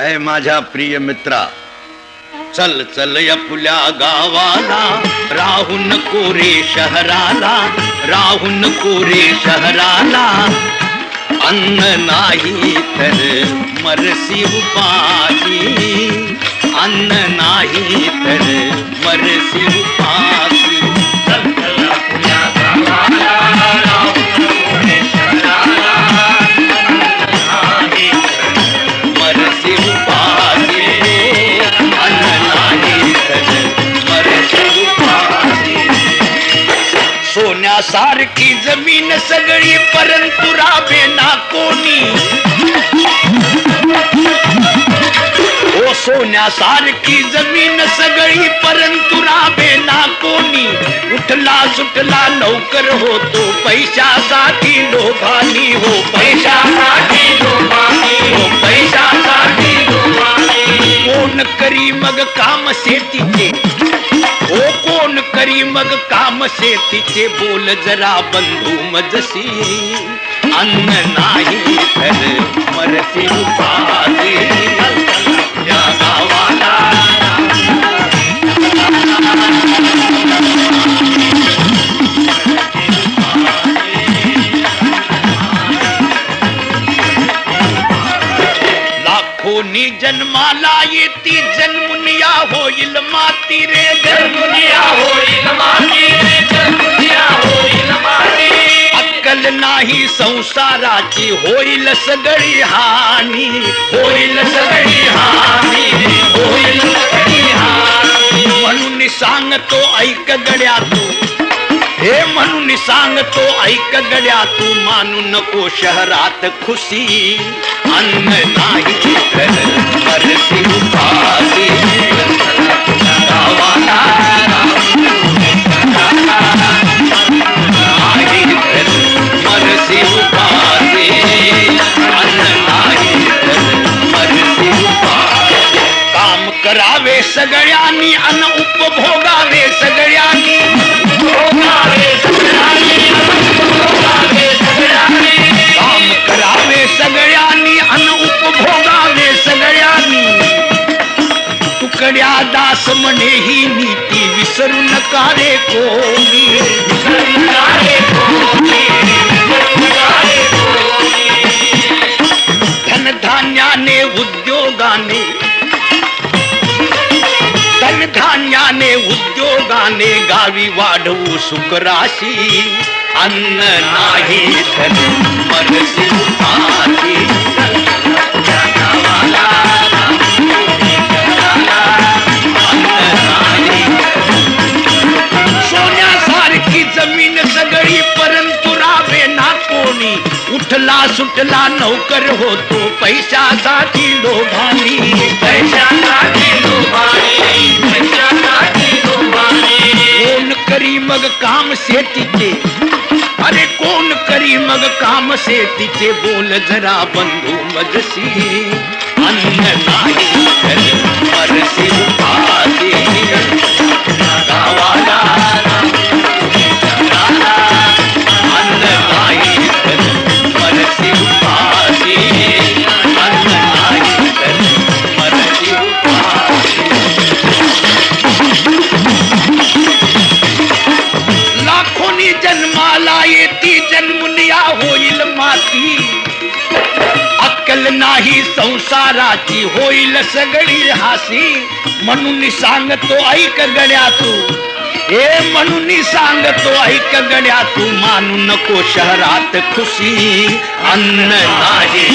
अय माझ्या प्रिय मित्रा चल चल आपल्या फुल्या गावाला राहून कोरे शहराला राहून कोरे शहराला. अन्न नाही तर मरसी उपाशी. सोन्यासारखी जमीन सगळी परंतु राबे ना कोणी. ओ सोन्यासारखी जमीन सगळी परंतु राबे ना कोणी. उठला सुटला लवकर होतो पैशासाठी लोभानी हो. पैशासाठी लोभानी हो. पैशासाठी लोभानी कोण करी मग काम शेतीचे? मग काम शेतीचे बोल जरा बंधू मजसी अन्न नाही तर मरसी उपासी या गावाला लाखोनी जन्माला येती जन्मुनिया होईल माती रे. जन्मुनिया नाही संसाराची होईल सगळी हानी होईल सगळी हानी होईल सगळी हानी. म्हणून सांगतो ऐक गड्या तू. हे म्हणून सांगतो ऐक गड्या तू. मानू नको शहरात खुशी अन्न नाही भोगावे सगळ्यांनी अन उपभोगावे सगळ्यांनी. भोगावे सगळ्यांनी, उपभोगावे सगळ्यांनी. काम करावे सगळ्यांनी अन उपभोगावे सगळ्यांनी. तुकड्या दास म्हणे ही नीती विसरू नका रे कोणी. विसरू नका रे कोणी, धान्याने उद्योगाने गावी वाढवू शुक्राशी. अन्न नाही तर सोन्यासारखी जमीन सगळी परंतु राबे ना कोणी. उठला सुटला नौकर होतो पैशासाठी लोभानी. पैशासाठी लोभानी. मग काम शेतीचे. अरे कोण करी मग काम शेतीचे? बोल जरा बंधू मजसी अन्न होईल अक्कल नाही संसाराची होईल सगळी हासी. म्हणून सांगतो ऐक गड्या तू. हे म्हणून सांगतो ऐक गड्या तू. मानू नको शहरात खुशी. अन्न नाही